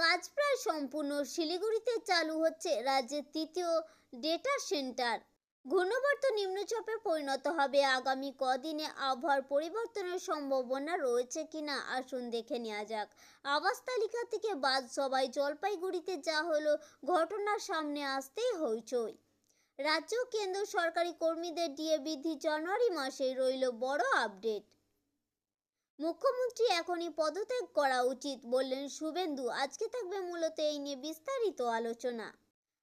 কাজ প্রায় সম্পূর্ণ। শিলিগুড়িতে চালু হচ্ছে রাজ্যের তৃতীয় ডেটা সেন্টার ঘূর্ণবর্ত নিম্নচাপে পরিণত হবে। আগামী কদিনে আবহাওয়ার পরিবর্তনের সম্ভাবনা রয়েছে কিনা আসুন দেখে নেওয়া যাক। আবাস তালিকা থেকে বাদ সবাই জলপাইগুড়িতে যা হলো ঘটনার সামনে আসতেই হইচই। রাজ্য কেন্দ্র সরকারি কর্মীদের ডিএ বৃদ্ধি জানুয়ারি মাসে রইল বড় আপডেট মুখ্যমন্ত্রী এখনই পদত্যাগ করা উচিত বললেন শুভেন্দু। আজকে থাকবে মূলত এই নিয়ে বিস্তারিত আলোচনা।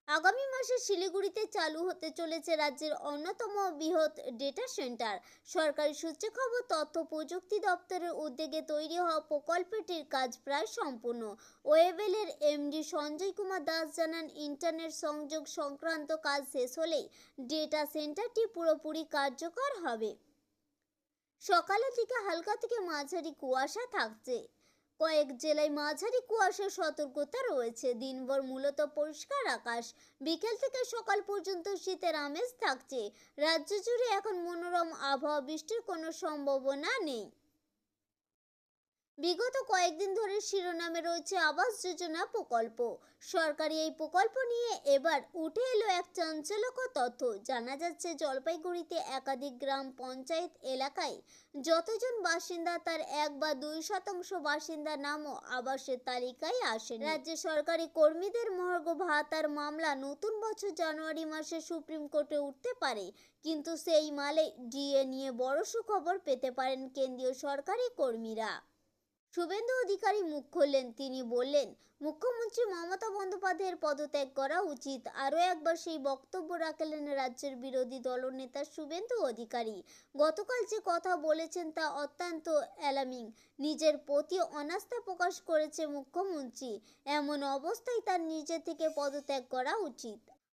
আগামী মাসে শিলিগুড়িতে চালু হতে চলেছে রাজ্যের অন্যতম বৃহৎ ডেটা সেন্টার সরকারি সূত্রে খবর, তথ্য প্রযুক্তি দপ্তরের উদ্যোগে তৈরি হওয়া প্রকল্পটির কাজ প্রায় সম্পূর্ণ। ওয়েবেলের এমডি সঞ্জয় কুমার দাস জানান, ইন্টারনেট সংযোগ সংক্রান্ত কাজ শেষ হলেই ডেটা সেন্টারটি পুরোপুরি কার্যকর হবে। সকালের দিকে হালকা থেকে মাঝারি কুয়াশা থাকছে। কয়েক জেলায় মাঝারি কুয়াশার সতর্কতা রয়েছে। দিনভর মূলত পরিষ্কার আকাশ, বিকেল থেকে সকাল পর্যন্ত শীতের আমেজ থাকছে। রাজ্য জুড়ে এখন মনোরম আবহাওয়া, বৃষ্টির কোনো সম্ভাবনা নেই। বিগত কয়েকদিন ধরে শিরোনামে রয়েছে আবাস যোজনা প্রকল্প। সরকারি এই প্রকল্প নিয়ে এবার উঠে এলো এক চাঞ্চল্যকর তথ্য। জানা যাচ্ছে, জলপাইগুড়িতে একাধিক গ্রাম পঞ্চায়েত এলাকায় যতজন বাসিন্দা, তার এক বা দুই শতাংশ বাসিন্দা নামও আবাসের তালিকায় আসে রাজ্য সরকারি কর্মীদের মহার্ঘ ভাতার মামলা নতুন বছর জানুয়ারি মাসে সুপ্রিম কোর্টে উঠতে পারে, কিন্তু সেই মালে ডিএ নিয়ে বড় সুখবর পেতে পারেন কেন্দ্রীয় সরকারি কর্মীরা। শুভেন্দু অধিকারী মুখ খুললেন। তিনি বললেন, মুখ্যমন্ত্রী মমতা বন্দ্যোপাধ্যায়ের পদত্যাগ করা উচিত। আরও একবার সেই বক্তব্য রাখলেন রাজ্যের বিরোধী দলনেতা শুভেন্দু অধিকারী। গতকাল যে কথা বলেছেন তা অত্যন্ত অ্যালামিং নিজের প্রতি অনাস্থা প্রকাশ করেছে মুখ্যমন্ত্রী। এমন অবস্থায় তার নিজে থেকে পদত্যাগ করা উচিত।